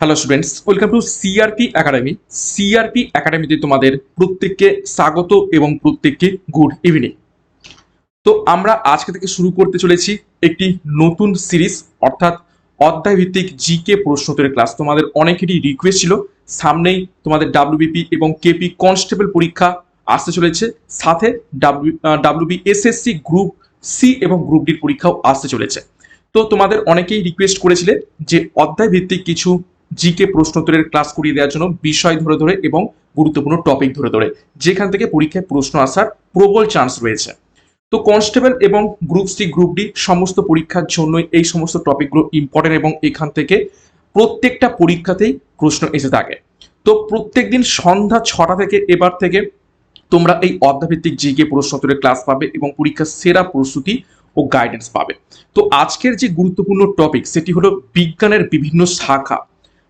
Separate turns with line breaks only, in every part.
Hello students welcome to CRP academy CRP একাডেমিতে তোমাদের প্রত্যেককে স্বাগত এবং প্রত্যেককে গুড ইভিনিং তো আমরা আজকে থেকে শুরু করতে চলেছি একটি নতুন সিরিজ অর্থাৎ অধ্যায় ভিত্তিক জিকে প্রশ্নোত্তরের ক্লাস তোমাদের অনেকেরই রিকোয়েস্ট ছিল, সামনেই তোমাদের ডাব্লিউবিপি এবং কেপি কনস্টেবল পরীক্ষা আসতে চলেছে। সাথে W WB SSC group C এবং গ্রুপ ডির পরীক্ষাও আসতে চলেছে। তো তোমাদের অনেকেই রিকোয়েস্ট করেছিলে যে অধ্যায় ভিত্তিক কিছু জিকে প্রশ্নোত্তরের ক্লাস করিয়ে দেওয়ার জন্য বিষয় ধরে ধরে এবং গুরুত্বপূর্ণ টপিক ধরে ধরে। যেখান থেকে পরীক্ষায় প্রশ্ন আসার প্রবল চান্স রয়েছে। তো কনস্টেবল এবং গ্রুপ সি গ্রুপ ডি সমস্ত পরীক্ষার জন্যই এই সমস্ত টপিকগুলো ইম্পর্টেন্ট এবং এখান থেকে প্রত্যেকটা পরীক্ষাতেই প্রশ্ন এসে থাকে। তো প্রত্যেক দিন সন্ধ্যা ছটা থেকে এবার থেকে তোমরা এই অধ্যাভিত্তিক জিকে প্রশ্নোত্তরের ক্লাস পাবে এবং পরীক্ষার সেরা প্রস্তুতি ও গাইডেন্স পাবে। তো আজকের যে গুরুত্বপূর্ণ টপিক সেটি হলো বিজ্ঞানের বিভিন্ন শাখা।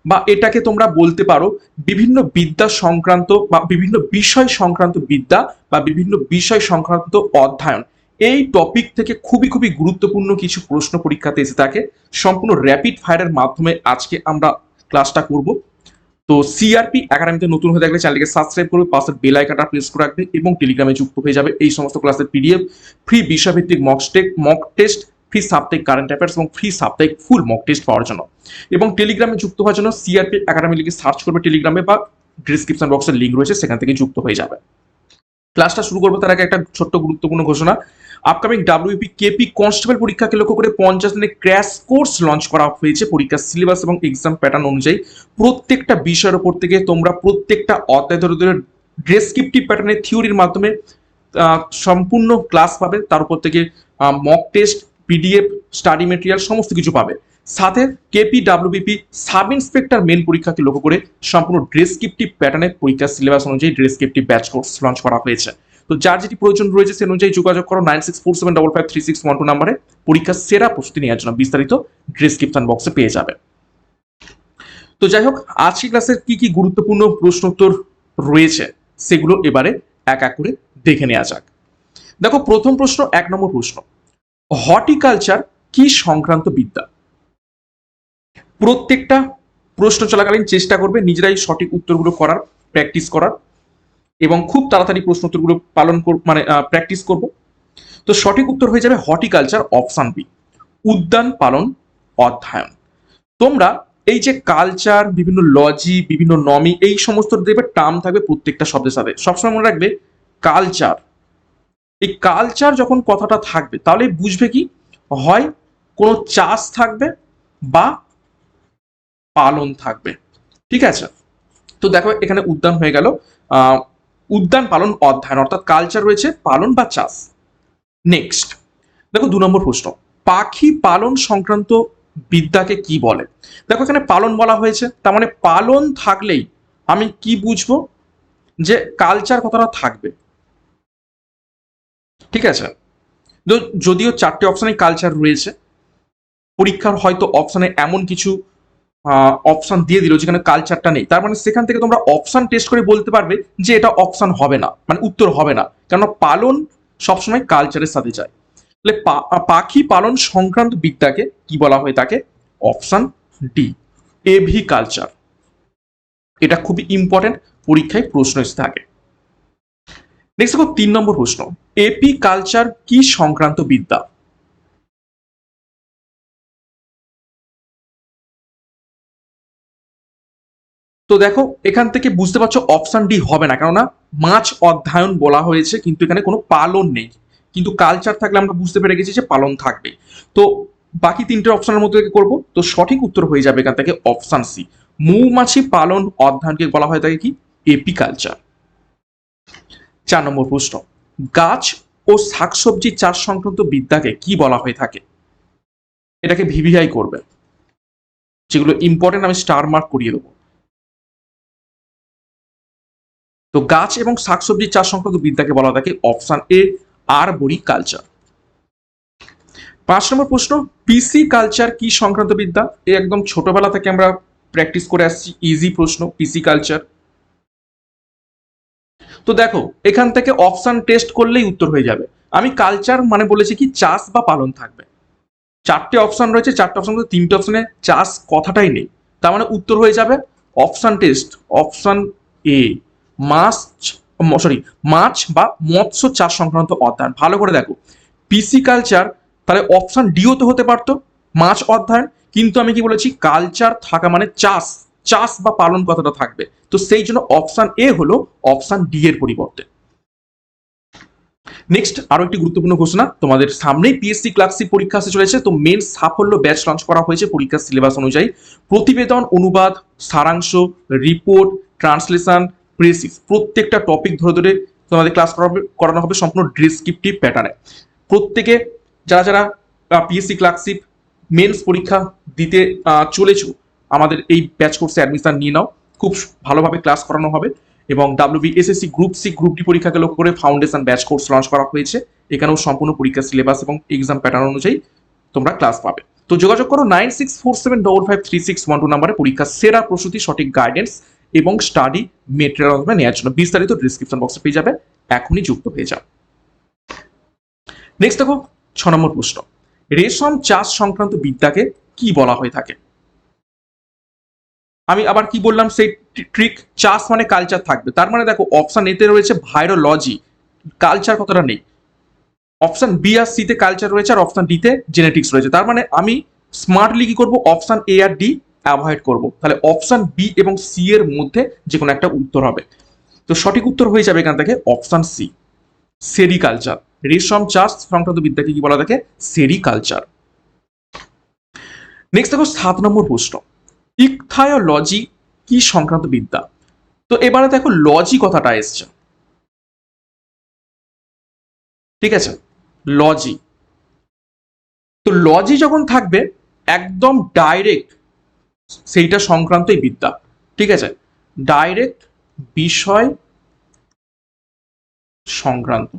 বা এটাকে তোমরা বলতে পারো বিভিন্ন বিদ্যা সংক্রান্ত বা বিভিন্ন বিষয় সংক্রান্ত বিদ্যা বা বিভিন্ন বিষয় সংক্রান্ত অধ্যয়ন। এই টপিক থেকে খুবই খুবই গুরুত্বপূর্ণ কিছু প্রশ্ন পরীক্ষাতে এসে থাকে। সম্পূর্ণ র্যাপিড ফায়ারের মাধ্যমে আজকে আমরা ক্লাসটা করব। তো সিআরপি একাডেমিতে নতুন হয়ে থাকলে চ্যানেলকে সাবস্ক্রাইব করবে পাশের বেল আইকনটা প্রেস করে রাখবে এবং টেলিগ্রামে যুক্ত হয়ে যাবে। এই সমস্ত ক্লাসের পিডিএফ ফ্রি বিষয়ভিত্তিক mock tech mock test free সাপ্তাহিক কারেন্ট অ্যাফেয়ার্স এবং ফ্রি সাপ্তাহিক ফুল মক টেস্ট পাওয়ার জন্য। এবং টেলিগ্রামে যুক্ত হওয়ার জন্য সিআরপি একাডেমি লিখে সার্চ করবে টেলিগ্রামে বা ডিসক্রিপশন বক্সের লিঙ্ক রয়েছে, সেখান থেকে যুক্ত হয়ে যাবে। ক্লাসটা শুরু করব তার আগে একটা ছোট্ট গুরুত্বপূর্ণ ঘোষণা। আপকামিং ডাব্লিউপি কেপি কনস্টেবল পরীক্ষাকে লক্ষ্য করে পঞ্চাশ দিনের ক্র্যাশ কোর্স লঞ্চ করা হয়েছে পরীক্ষার সিলেবাস এবং এক্সাম প্যাটার্ন অনুযায়ী। প্রত্যেকটা বিষয়ের উপর থেকে তোমরা প্রত্যেকটা অধ্যায় ডেসক্রিপটিভ প্যাটার্নের থিওরির মাধ্যমে সম্পূর্ণ ক্লাস পাবে। তার উপর থেকে mock test PDF study material সমস্ত কিছু পাবে। সাথে KP WBP sub inspector main পরীক্ষাকে লক্ষ্য করে সম্পূর্ণ ডেসক্রিপটিভ প্যাটার্নে পরীক্ষার সিলেবাস অনুযায়ী ডেসক্রিপটিভ ব্যাচ কোর্স লঞ্চ করা হয়েছে। তো যার যেটি প্রয়োজন রয়েছে সে অনুযায়ী যোগাযোগ করো nine six four seven double five three six one two নাম্বারে। পরীক্ষার সেরা প্রস্তুতি নেওয়ার জন্য বিস্তারিত ডিসক্রিপশন বক্সে পেয়ে যাবে। তো যাই হোক আজকে ক্লাসের কি কি গুরুত্বপূর্ণ প্রশ্ন উত্তর রয়েছে সেগুলো এবারে এক এক করে দেখে নেওয়া যাক। দেখো, প্রথম প্রশ্ন, এক নম্বর প্রশ্ন। হর্টিকালচার কি সংক্রান্ত বিদ্যা? প্রত্যেকটা প্রশ্ন চলাকালীন চেষ্টা করবে নিজেরাই সঠিক উত্তরগুলো করার প্র্যাকটিস করার এবং খুব তাড়াতাড়ি প্রশ্ন উত্তরগুলো পালন মানে প্র্যাকটিস করব। তো সঠিক উত্তর হয়ে যাবে হর্টিকালচার অপশান বি, উদ্যান পালন অধ্যয়ন। তোমরা এই যে কালচার, বিভিন্ন লজি, বিভিন্ন নমি, এই সমস্ত দেখবে টার্ম থাকবে প্রত্যেকটা শব্দের সাথে। সবসময় মনে রাখবে কালচার এই কালচার যখন কথাটা থাকবে, তাহলে বুঝবে কি? হয় কোনো চাষ থাকবে বা পালন থাকবে। ঠিক আছে? তো দেখো, এখানে উদ্যান হয়ে গেল। উদ্যান পালন অধ্যয়ন, অর্থাৎ কালচার রয়েছে পালন বা চাষ। নেক্সট দেখো দু নম্বর প্রশ্ন। পাখি পালন সংক্রান্ত বিদ্যাকে কি বলে? দেখো এখানে পালন বলা হয়েছে, তার মানে পালন থাকলেই আমি কি বুঝব? যে কালচার কথাটা থাকবে। ঠিক আছে? তো যদিও চারটে অপশানে কালচার রয়েছে, পরীক্ষার হয়তো অপশানে এমন কিছু অপশান দিয়ে দিল যেখানে কালচারটা নেই। তার মানে সেখান থেকে তোমরা অপশান টেস্ট করে বলতে পারবে যে এটা অপশান হবে না মানে উত্তর হবে না। কেননা পালন সবসময় কালচারের সাথে যায়। তাহলে পাখি পালন সংক্রান্ত বিদ্যাকে কি বলা হয় তাকে? অপশান ডি এভি কালচার এটা খুবই ইম্পর্টেন্ট পরীক্ষায় প্রশ্ন এসে থাকে। নেক্সট দেখো, তিন নম্বর প্রশ্ন। এপি কালচার কি সংক্রান্ত বিদ্যা? তো দেখো, এখান থেকে বুঝতে পারছ অপশন ডি হবে না, কেননা মাছ অধ্যয়ন বলা হয়েছে, কিন্তু এখানে কোনো পালন নেই। কিন্তু কালচার থাকলে আমরা বুঝতে পেরে গেছি যে পালন থাকবে। তো বাকি তিনটে অপশনের মধ্যে করব। তো সঠিক উত্তর হয়ে যাবে এখান থেকে অপশন সি মৌমাছি পালন অধ্যয়নকে বলা হয় থাকে কি? এপিকালচার চার নম্বর প্রশ্ন, গাছ ও শাকসবজি চাষ সংক্রান্ত বিদ্যাকে কি বলা হয়ে থাকে? এটাকে ভিভিআই করবে। যেগুলো ইম্পর্টেন্ট আমি স্টার মার্ক করিয়ে দেবো। তো গাছ এবং শাকসবজি চাষ সংক্রান্ত বিদ্যাকে বলা থাকে অপশন এ আর বড়ি কালচার পাঁচ নম্বর প্রশ্ন পিসি কালচার কি সংক্রান্ত বিদ্যা? এ একদম ছোটবেলা থেকে আমরা প্র্যাকটিস করে আসছি ইজি প্রশ্ন পিসি কালচার তো দেখো, এখান থেকে অপশন টেস্ট করলেই উত্তর হয়ে যাবে। আমি কালচার মানে বলেছি কি, চাষ বা পালন থাকবে। চারটে অপশন রয়েছে, চারটে অপশন তিনটে অপশনে চাষ কথাটাই নেই। তার মানে উত্তর হয়ে যাবে অপশান টেস্ট অপশান এ মাছ সরি মাছ বা মৎস্য চাষ সংক্রান্ত অধ্যয়ন। ভালো করে দেখো পিসি কালচার তাহলে অপশান ডিও তো হতে পারতো, মাছ অধ্যয়ন, কিন্তু আমি কি বলেছি কালচার থাকা মানে চাষ। চাষ বা পালন কথাটা থাকবে। তো সেই জন্য অপশান এ হলো অপশান ডি এর পরিবর্তে। নেক্সট আরও একটি গুরুত্বপূর্ণ ঘোষণা। তোমাদের সামনেই পিএসসি ক্লাসিক পরীক্ষা আসতে চলেছে। তো মেন সাফল্য ব্যাচ লঞ্চ করা হয়েছে পরীক্ষার সিলেবাস অনুযায়ী। প্রতিবেদন, অনুবাদ, সারাংশ রিপোর্ট ট্রান্সলেশন প্রেসিস প্রত্যেকটা টপিক ধরে ধরে তোমাদের ক্লাস করানো হবে সম্পূর্ণ ডিসক্রিপটিভ প্যাটার্নে প্রত্যেকে যারা যারা পিএসসি ক্লাসিক মেন্স পরীক্ষা দিতে চলেছো আমাদের এই ব্যাচ কোর্সে অ্যাডমিশন নিয়ে নাও। খুব ভালোভাবে ক্লাস করানো হবে এবং WB SSC group C group D পরীক্ষাকে লক্ষ্য করে ফাউন্ডেশন ব্যাচ কোর্স লঞ্চ করা হয়েছে। এখানেও সম্পূর্ণ পরীক্ষার সিলেবাস এবং এক্সাম প্যাটার্ন অনুযায়ী তোমরা ক্লাস পাবে। তো যোগাযোগ করো nine six four seven double five three six one two নাম্বারে। সেরা প্রস্তুতি, সঠিক গাইডেন্স এবং স্টাডি মেটেরিয়াল নেওয়ার জন্য। বিস্তারিত ডিসক্রিপশন বক্সে পেয়ে যাবে। এখনই যুক্ত হয়ে যাও। নেক্সট দেখো, ছ নম্বর প্রশ্ন। রেশম চাষ সংক্রান্ত বিদ্যাকে কি বলা হয়ে থাকে? আমি আবার কি বললাম? সেই ট্রিক চাষ মানে কালচার থাকবে। তার মানে দেখো অপশন এতে রয়েছে ভাইরোলজি কালচার কতটা নেই? অপশন বি আর সিতে কালচার রয়েছে আর অপশন ডিতে জেনেটিক্স রয়েছে। তার মানে আমি স্মার্টলি কি করব? অপশন এ আর ডি অ্যাভয়েড করব। তাহলে অপশন বি এবং সি এর মধ্যে যে কোনো একটা উত্তর হবে। তো সঠিক উত্তর হয়ে যাবে এখান থেকে অপশন সি সেরিকালচার রেশম চাষ সংক্রান্ত বিদ্যাকে কি বলা থাকে? সেরিকালচার নেক্সট দেখো, সাত নম্বর প্রশ্ন। ইকথায়োলজি কি সংক্রান্ত বিদ্যা? তো এবারে দেখো লজি কথাটা এসছে। ঠিক আছে? লজি তো লজি যখন থাকবে, একদম ডাইরেক্ট সেইটা সংক্রান্তই বিদ্যা। ঠিক আছে? ডাইরেক্ট বিষয় সংক্রান্ত।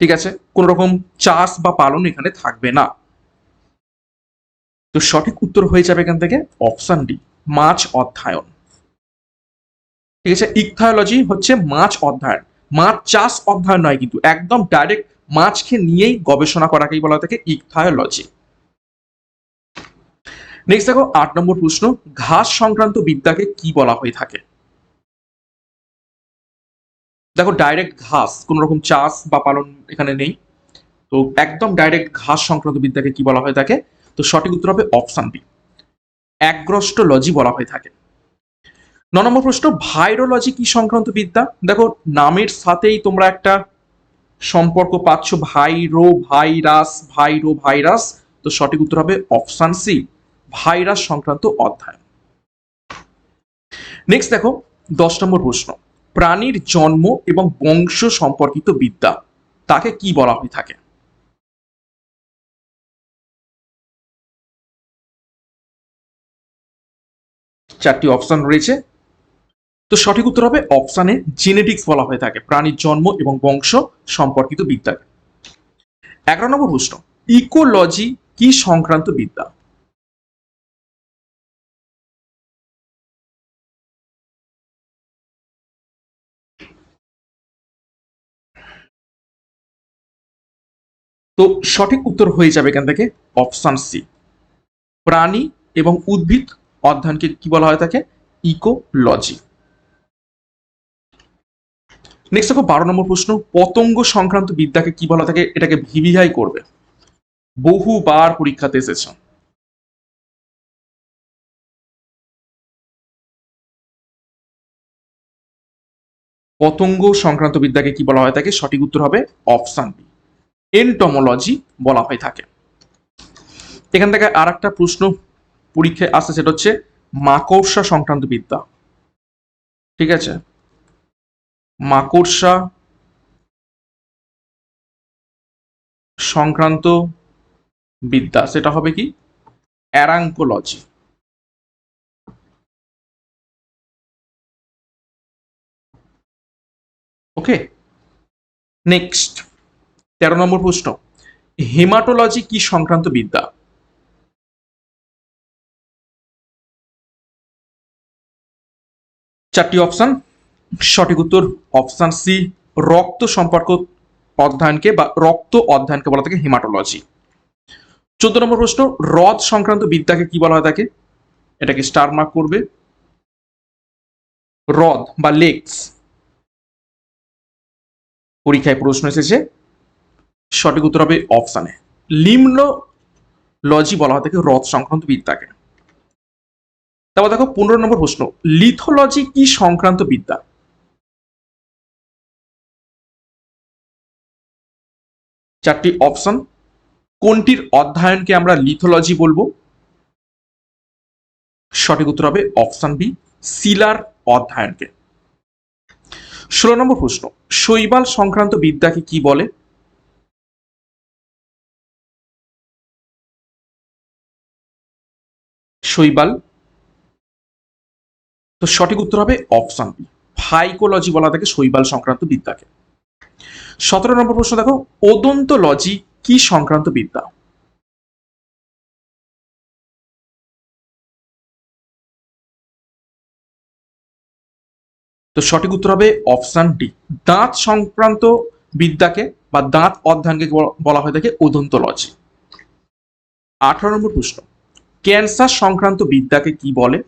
ঠিক আছে? কোন রকম চাষ বা পালন এখানে থাকবে না। তো সঠিক উত্তর হয়ে যাবে এখান থেকে অপশন ডি মাছ অধ্যয়ন। ঠিক আছে ইকথায়োলজি হচ্ছে মাছ অধ্যয়ন। মাছ চাষ অধ্যয়ন নয় কিন্তু, একদম ডাইরেক্ট মাছকে নিয়েই গবেষণা করাকেই বলা থাকে ইকথায়োলজি নেক্সট দেখো, আট নম্বর প্রশ্ন, ঘাস সংক্রান্ত বিদ্যাকে কি বলা হয়ে থাকে? দেখো ডাইরেক্ট ঘাস কোন রকম চাষ বা পালন এখানে নেই। তো একদম ডাইরেক্ট ঘাস সংক্রান্ত বিদ্যাকে কি বলা হয়ে থাকে? তো সঠিক উত্তর হবে অপশন বি অ্যাগ্রস্টোলজি বলা হয়ে থাকে। ন নম্বর প্রশ্ন ভাইরোলজি কি সংক্রান্ত বিদ্যা? দেখো, নামের সাথেই তোমরা একটা সম্পর্ক পাচ্ছ, ভাইরো, ভাইরাস ভাইরো, ভাইরাস। তো সঠিক উত্তর হবে অপশন সি ভাইরাস সংক্রান্ত অধ্যায়। নেক্সট দেখো, দশ নম্বর প্রশ্ন, প্রাণীর জন্ম এবং বংশ সম্পর্কিত বিদ্যা, তাকে কি বলা হয়ে থাকে? চারটি অপশন রয়েছে। তো সঠিক উত্তর হবে অপশানে জেনেটিক্স বলা হয়ে থাকে, প্রাণীর জন্ম এবং বংশ সম্পর্কিত বিদ্যাকে এগারো নম্বর প্রশ্ন ইকোলজি কি সংক্রান্ত বিদ্যা? তো সঠিক উত্তর হয়ে যাবে এখান থেকে অপশন সি প্রাণী এবং উদ্ভিদ অধ্যয়নকে কি বলা হয় থাকে ইকোলজি। নেক্সট দেখো, বারো নম্বর প্রশ্ন, পতঙ্গ সংক্রান্ত বিদ্যাকে কি বলা থাকে এটাকে ভিভিআই করবে। বহুবার পরীক্ষাতে এসেছে। পতঙ্গ সংক্রান্ত বিদ্যাকে কি বলা হয় থাকে সঠিক উত্তর হবে অপশন বি। এন্টমোলজি বলা হয়ে থাকে এখান থেকে আর একটা প্রশ্ন পরীক্ষায় আসছে সেটা হচ্ছে মাকড়সা সংক্রান্ত বিদ্যা। ঠিক আছে? মাকড়সা সংক্রান্ত বিদ্যা, সেটা হবে কি? অ্যারাঙ্কোলজি। ওকে? নেক্সট। তেরো নম্বর প্রশ্ন। হেমাটোলজি কি সংক্রান্ত বিদ্যা? চারটি অপশন সঠিক উত্তর অপশন সি রক্ত সম্পর্ক অধ্যয়নকে বা রক্ত অধ্যয়নকে বলা থাকে হেমাটোলজি চোদ্দ নম্বর প্রশ্ন, হ্রদ সংক্রান্ত বিদ্যাকে কি বলা হয় তাকে? এটাকে স্টার মার্ক করবে। হ্রদ বা লেকস পরীক্ষায় প্রশ্ন এসেছে। সঠিক উত্তর হবে অপশানে লিম্ন লজি বলা হয় তাকে হ্রদ সংক্রান্ত বিদ্যাকে। তারপর দেখো পনেরো নম্বর প্রশ্ন লিথোলজি কি সংক্রান্ত বিদ্যা? চারটি অপশন কোনটির অধ্যয়নকে আমরা লিথোলজি বলব? সঠিক উত্তর হবে অপশন বি শিলার অধ্যয়নকে। ষোলো নম্বর প্রশ্ন, শৈবাল সংক্রান্ত বিদ্যাকে কি বলে? শৈবাল তো সঠিক উত্তর হবে অপশন বি ফাইকোলজি বলা থাকে শৈবাল সংক্রান্ত বিদ্যাকে। সতেরো নম্বর প্রশ্ন দেখো ওদন্তোলজি কি সংক্রান্ত বিদ্যা? তো সঠিক উত্তর হবে অপশন ডি দাঁত সংক্রান্ত বিদ্যাকে বা দাঁত অধ্যয়নকে বলা হয়ে থাকে ওদন্তোলজি আঠারো নম্বর প্রশ্ন ক্যান্সার সংক্রান্ত বিদ্যাকে কি বলে?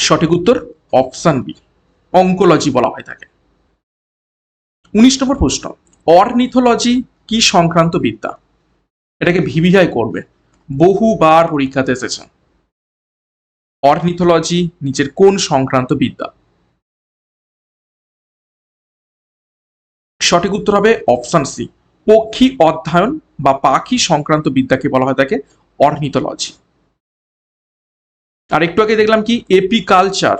সঠিক উত্তর অপশন বি অঙ্কোলজি বলা হয় থাকে উনিশ নম্বর প্রশ্ন অর্নিথোলজি কি সংক্রান্ত বিদ্যা? এটাকে ভিভিআই করবে। বহুবার পরীক্ষাতে এসেছে। অর্নিথোলজি নিচের কোন সংক্রান্ত বিদ্যা? সঠিক উত্তর হবে অপশন সি পক্ষী অধ্যয়ন বা পাখি সংক্রান্ত বিদ্যাকে বলা হয় তাকে অর্নিথোলজি আর একটু আগে দেখলাম কি? এপিকালচার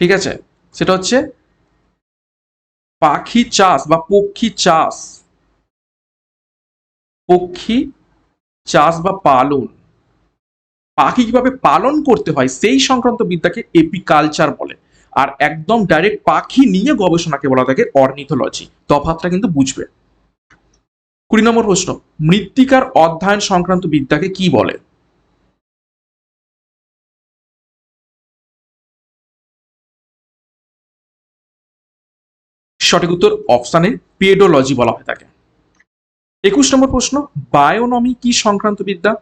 ঠিক আছে? সেটা হচ্ছে পাখি চাষ বা পক্ষী চাষ। পক্ষী চাষ বা পালন। পাখি কীভাবে পালন করতে হয়, সেই সংক্রান্ত বিদ্যাকে এপিকালচার বলে। আর একদম ডাইরেক্ট পাখি নিয়ে গবেষণাকে বলা থাকে অর্নিথোলজি তফাতটা কিন্তু বুঝবে। কুড়ি নম্বর প্রশ্ন, মৃত্তিকার অধ্যয়ন সংক্রান্ত বিদ্যাকে কি বলে? সঠিক উত্তর অপশানে পেডোলজি বলা হয় তাকে। একুশ নম্বর প্রশ্ন, বায়োনমি কি সংক্রান্ত বিদ্যা?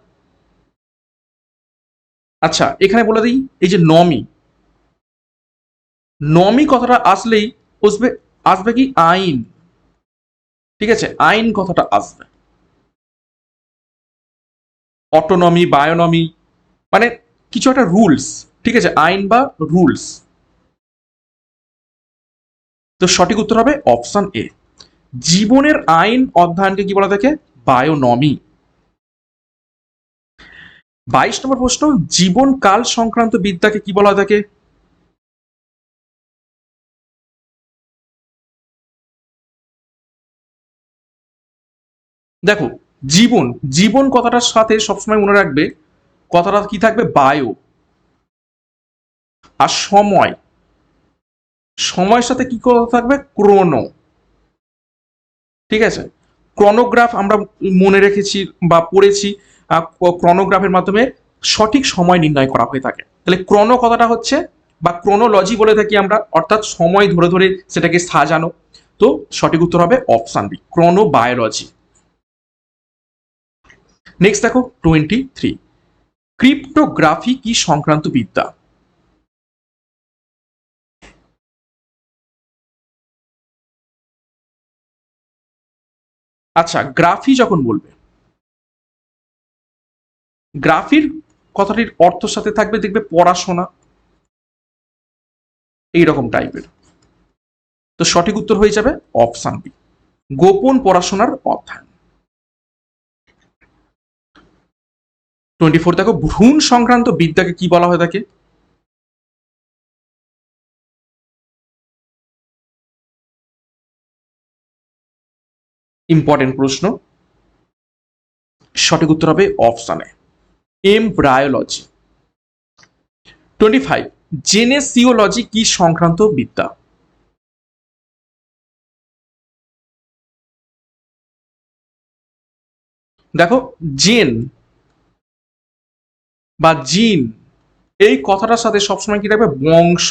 আচ্ছা এখানে বলে দিই, এই যে নমি নমি কথাটা আসলেই, আসবে আসবে কি আইন? ঠিক আছে? আইন কথাটা আসবে। অটোনমি বায়োনমি মানে কিছু একটা রুলস ঠিক আছে? আইন বা রুলস তো সঠিক উত্তর হবে অপশন এ জীবনের আইন অধ্যয়নকে কি বলা থাকে? বায়োনমি বাইশ নম্বর প্রশ্ন জীবন কাল সংক্রান্ত বিদ্যাকে কি বলা থাকে? দেখো, জীবন জীবন কথাটার সাথে সবসময় মনে রাখবে, কথাটা কি থাকবে? বায়ো। আর সময়। সময়ের সাথে কি কথা থাকবে? ক্রোনো। ঠিক আছে? ক্রনোগ্রাফ আমরা মনে রেখেছি বা পড়েছি ক্রনোগ্রাফের মাধ্যমে সঠিক সময় নির্ণয় করা হয়ে থাকে। তাহলে ক্রনো কথাটা হচ্ছে, বা ক্রোনোলজি বলে থাকি আমরা, অর্থাৎ সময় ধরে ধরে সেটাকে সাজানো। তো সঠিক উত্তর হবে option B chronobiology next দেখো টোয়েন্টি থ্রি ক্রিপ্টোগ্রাফি কি সংক্রান্ত বিদ্যা? আচ্ছা গ্রাফি যখন বলবে গ্রাফির কথাটির অর্থ সাথে থাকবে, দেখবে পড়াশোনা, এইরকম টাইপের তো সঠিক উত্তর হয়ে যাবে অপশান বি গোপন পড়াশোনার অধ্যয়ন। টোয়েন্টি ফোর দেখো, ভ্রূণ সংক্রান্ত বিদ্যাকে কি বলা হয় থাকে ইম্পর্টেন্ট প্রশ্ন। সঠিক উত্তর হবে অপশানে। এমব্রায়োলজি টোয়েন্টি ফাইভ, জেনেসিওলজি কি সংক্রান্ত বিদ্যা? দেখো, জেন বা জিন, এই কথাটার সাথে সবসময় কি থাকবে? বংশ,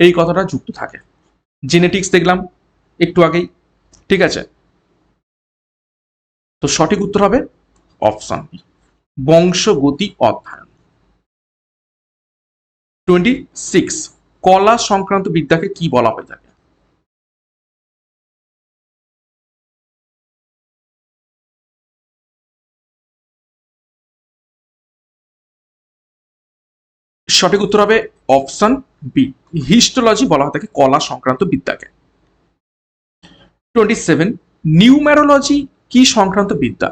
এই কথাটা যুক্ত থাকে। জেনেটিক্স দেখলাম একটু আগেই। ঠিক আছে? তো সঠিক উত্তর হবে অপশন বি বংশগতি অধ্যয়ন। টোয়েন্টি সিক্স কলা সংক্রান্ত বিদ্যাকে কি বলা হয়ে থাকে? সঠিক উত্তর হবে অপশন বি। হিস্টোলজি বলা হয় থাকে কলা সংক্রান্ত বিদ্যাকে। টোয়েন্টি সেভেন, নিউমেরোলজি কি সংক্রান্ত বিদ্যা?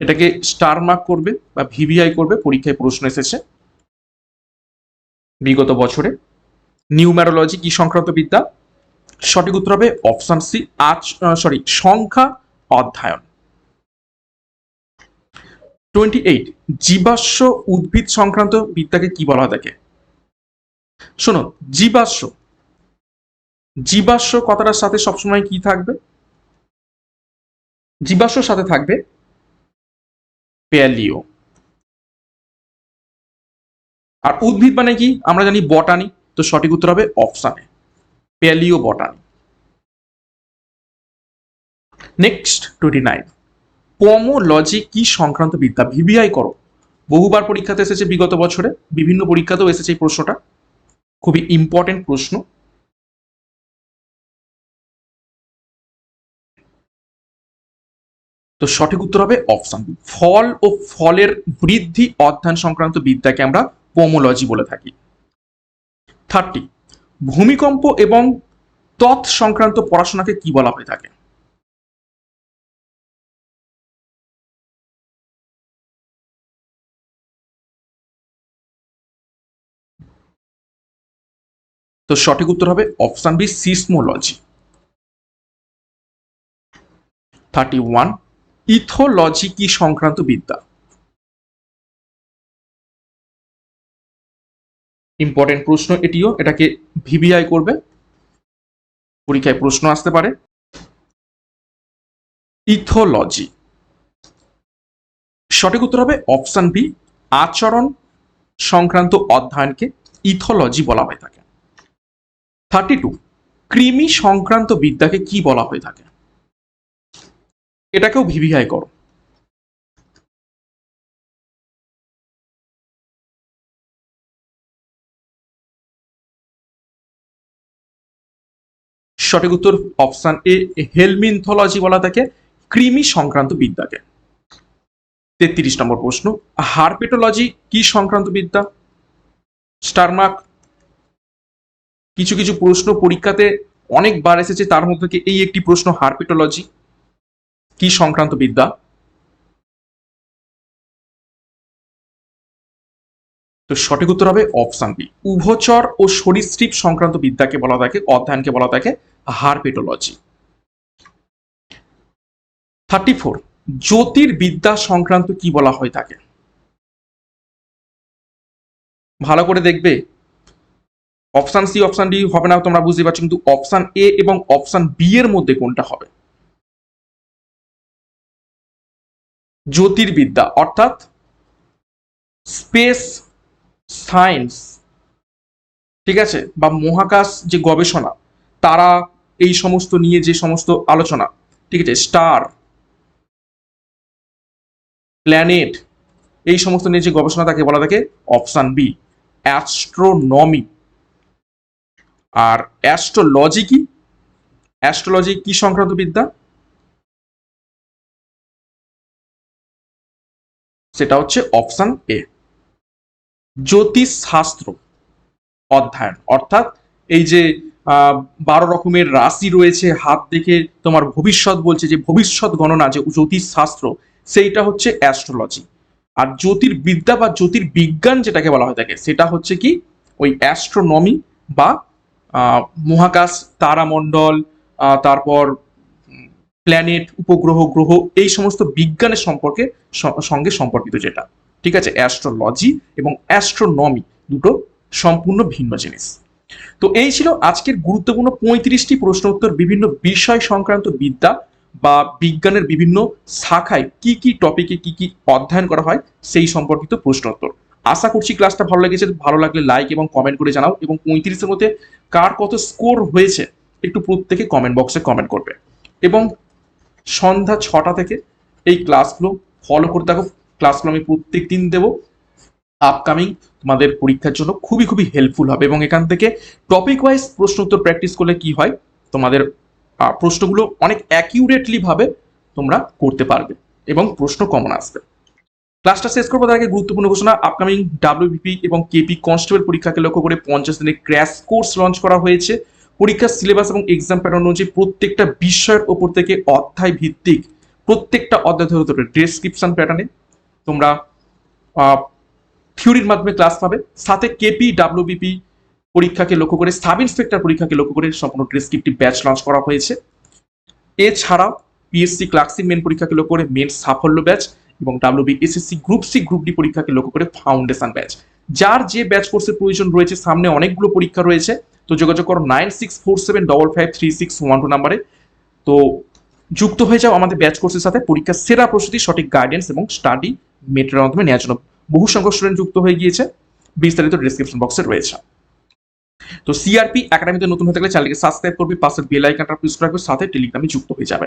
এটাকে স্টার মার্ক করবে বা ভিভিআই করবে, পরীক্ষায় প্রশ্ন এসেছে। বিগত বছরে। নিউমেরোলজি কি সংক্রান্ত বিদ্যা? সঠিক উত্তর হবে অপশন সি আজ সরি সংখ্যা অধ্যয়ন। টোয়েন্টি এইট জীবাশ্ম উদ্ভিদ সংক্রান্ত বিদ্যাকে কি বলা থাকে শোনো, জীবাশ্ম। জীবাশ্ম কথাটার সাথে সবসময় কি থাকবে? জীবাশ্মর সাথে থাকবে প্যালিও। আর উদ্ভিদ মানে কি? আমরা জানি বটানি, তো সঠিক উত্তর হবে অপশানে palaeobotany. Next twenty nine pomology কি সংক্রান্ত বিদ্যা? ভিভিআই করো। বহুবার পরীক্ষাতে এসেছে বিগত বছরে। বিভিন্ন পরীক্ষাতেও এসেছে এই প্রশ্নটা। খুবই ইম্পর্টেন্ট প্রশ্ন। তো সঠিক উত্তর হবে অপশন বি ফল ও ফলের বৃদ্ধি অধ্যয়ন সংক্রান্ত বিদ্যাকে আমরা পোমোলজি বলে থাকি। থার্টি ভূমিকম্প এবং তৎ সংক্রান্ত পড়াশোনাকে কি বলা হয়ে থাকে? তো সঠিক উত্তর হবে option B seismology thirty one ethology কি সংক্রান্ত বিদ্যা? ইম্পর্টেন্ট প্রশ্ন এটিও, এটাকে ভিভিআই করবে। পরীক্ষায় প্রশ্ন আসতে পারে। ইথোলজি সঠিক উত্তর হবে অপশন বি আচরণ সংক্রান্ত অধ্যয়নকে ইথোলজি বলা হয়ে থাকে থার্টি টু কৃমি সংক্রান্ত বিদ্যাকে কি বলা হয়ে থাকে? এটাকেও ভিভিআই করো। সঠিক উত্তর অপশন এ হেলমিনথোলজি বলা থাকে কৃমি সংক্রান্ত বিদ্যাকে। তেত্রিশ নম্বর প্রশ্ন, হারপেটোলজি কি সংক্রান্ত বিদ্যা? স্টারমার্ক কিছু কিছু প্রশ্ন পরীক্ষাতে অনেকবার এসেছে, তার মধ্যে থেকে এই একটি প্রশ্ন হারপেটোলজি, কি সংক্রান্ত বিদ্যা? তো সঠিক উত্তর হবে অপশন বি। উভচর ও সরীসৃপ সংক্রান্ত বিদ্যাকে বলা থাকে, অধ্যয়নকে বলা থাকে হারপেটোলজি। থার্টি ফোর, জ্যোতির্বিদ্যা সংক্রান্ত কি বলা হয়ে থাকে? ভালো করে দেখবে অপশান সি অপশান ডি হবে না, তোমরা বুঝতে পারছ, কিন্তু অপশান এ এবং অপশান বি এর মধ্যে কোনটা হবে? জ্যোতির্বিদ্যা, অর্থাৎ স্পেস সায়েন্স ঠিক আছে? বা মহাকাশ যে গবেষণা, তারা এই সমস্ত নিয়ে যে সমস্ত আলোচনা, ঠিক আছে? স্টার প্ল্যানেট এই সমস্ত নিয়ে যে গবেষণা তাকে বলা থাকে অপশান বি অ্যাস্ট্রোনমি আর অ্যাস্ট্রোলজি কি? অ্যাস্ট্রোলজি কি সংক্রান্ত বিদ্যা? সেটা হচ্ছে অপশন এ জ্যোতিষ শাস্ত্র অধ্যয়ন। অর্থাৎ এই যে বারো রকমের রাশি রয়েছে, হাত দেখে তোমার ভবিষ্যৎ বলছে, যে ভবিষ্যৎ গণনা, যে জ্যোতিষ শাস্ত্র সেইটা হচ্ছে অ্যাস্ট্রোলজি আর জ্যোতির্বিদ্যা বা জ্যোতির্বিজ্ঞান যেটাকে বলা হয় থাকে সেটা হচ্ছে কি? ওই অ্যাস্ট্রোনমি বা মহাকাশ, তারামণ্ডল তারপর প্ল্যানেট উপগ্রহ, গ্রহ, এই সমস্ত বিজ্ঞানের সম্পর্কে সঙ্গে সম্পর্কিত যেটা, ঠিক আছে? অ্যাস্ট্রোলজি এবং অ্যাস্ট্রোনমি দুটো সম্পূর্ণ ভিন্ন জিনিস। তো এই ছিল আজকের গুরুত্বপূর্ণ পঁয়ত্রিশটি প্রশ্ন উত্তর বিভিন্ন বিষয় সংক্রান্ত বিদ্যা বা বিজ্ঞানের বিভিন্ন শাখায় কি কি টপিকে কি কি অধ্যয়ন করা হয়, সেই সম্পর্কিত প্রশ্নোত্তর আশা করছি ক্লাসটা ভালো লেগেছে, ভালো লাগলে লাইক এবং কমেন্ট করে জানাও এবং পঁয়ত্রিশের মধ্যে কার কত স্কোর হয়েছে একটু প্রত্যেকে কমেন্ট বক্সে কমেন্ট করবে। এবং সন্ধ্যা ছটা থেকে এই ক্লাসগুলো ফলো করতে থাকো ক্লাসগুলো আমি প্রত্যেক দিন দেবো। আপকামিং তোমাদের পরীক্ষার জন্য খুবই খুবই হেল্পফুল হবে এবং এখান থেকে টপিক ওয়াইজ প্রশ্ন উত্তর প্র্যাকটিস করলে কি হয়, তোমাদের প্রশ্নগুলো অনেক অ্যাকিউরেটলি ভাবে তোমরা করতে পারবে এবং প্রশ্ন কমন আসবে। ক্লাসটা শেষ করব, তার আগে গুরুত্বপূর্ণ ঘোষণা আপকামিং ডাব্লিউবিপি এবং কেপি কনস্টেবল পরীক্ষাকে লক্ষ্য করে পঞ্চাশ দিনের ক্র্যাশ কোর্স লঞ্চ করা হয়েছে। পরীক্ষার সিলেবাস এবং এক্সাম প্যাটার্ন অনুযায়ী প্রত্যেকটা বিষয়ের ওপর থেকে অধ্যায় ভিত্তিক প্রত্যেকটা অধ্যায় ধরে ধরে ডেসক্রিপশন প্যাটার্নে তোমরা থিওরির মাধ্যমে ক্লাস পাবে। সাথে কেপি ডাব্লিউবিপি পরীক্ষাকে লক্ষ্য করে সাব ইন্সপেক্টর পরীক্ষাকে লক্ষ্য করে সম্পূর্ণ ডেসক্রিপটিভ ব্যাচ লঞ্চ করা হয়েছে। এছাড়াও পিএসসি ক্লার্কশিপ মেন পরীক্ষাকে লক্ষ্য করে মেন সাফল্য ব্যাচ এবং WB SSC group C group D পরীক্ষাকে লক্ষ্য করে ফাউন্ডেশন ব্যাচ যার যে ব্যাচ কোর্সের প্রয়োজন রয়েছে, সামনে অনেকগুলো পরীক্ষা রয়েছে। তো যোগাযোগ করো nine six four seven double five three six one two নাম্বারে তো যুক্ত হয়ে যাও আমাদের ব্যাচ কোর্সের সাথে। পরীক্ষার সেরা প্রস্তুতি, সঠিক গাইডেন্স এবং স্টাডি মেটেরিয়াল মাধ্যমে নেওয়ার জন্য বহু সংখ্যক স্টুডেন্ট যুক্ত হয়ে গিয়েছে। বিস্তারিত ডিসক্রিপশন বক্সে রয়েছে। তো সিআরপি একাডেমিতে নতুন হতে গেলে চ্যানেলকে সাবস্ক্রাইব করবে পাশের বেল আইকনটা প্রেস করে রাখবে সাথে টেলিগ্রামে যুক্ত হয়ে যাবে।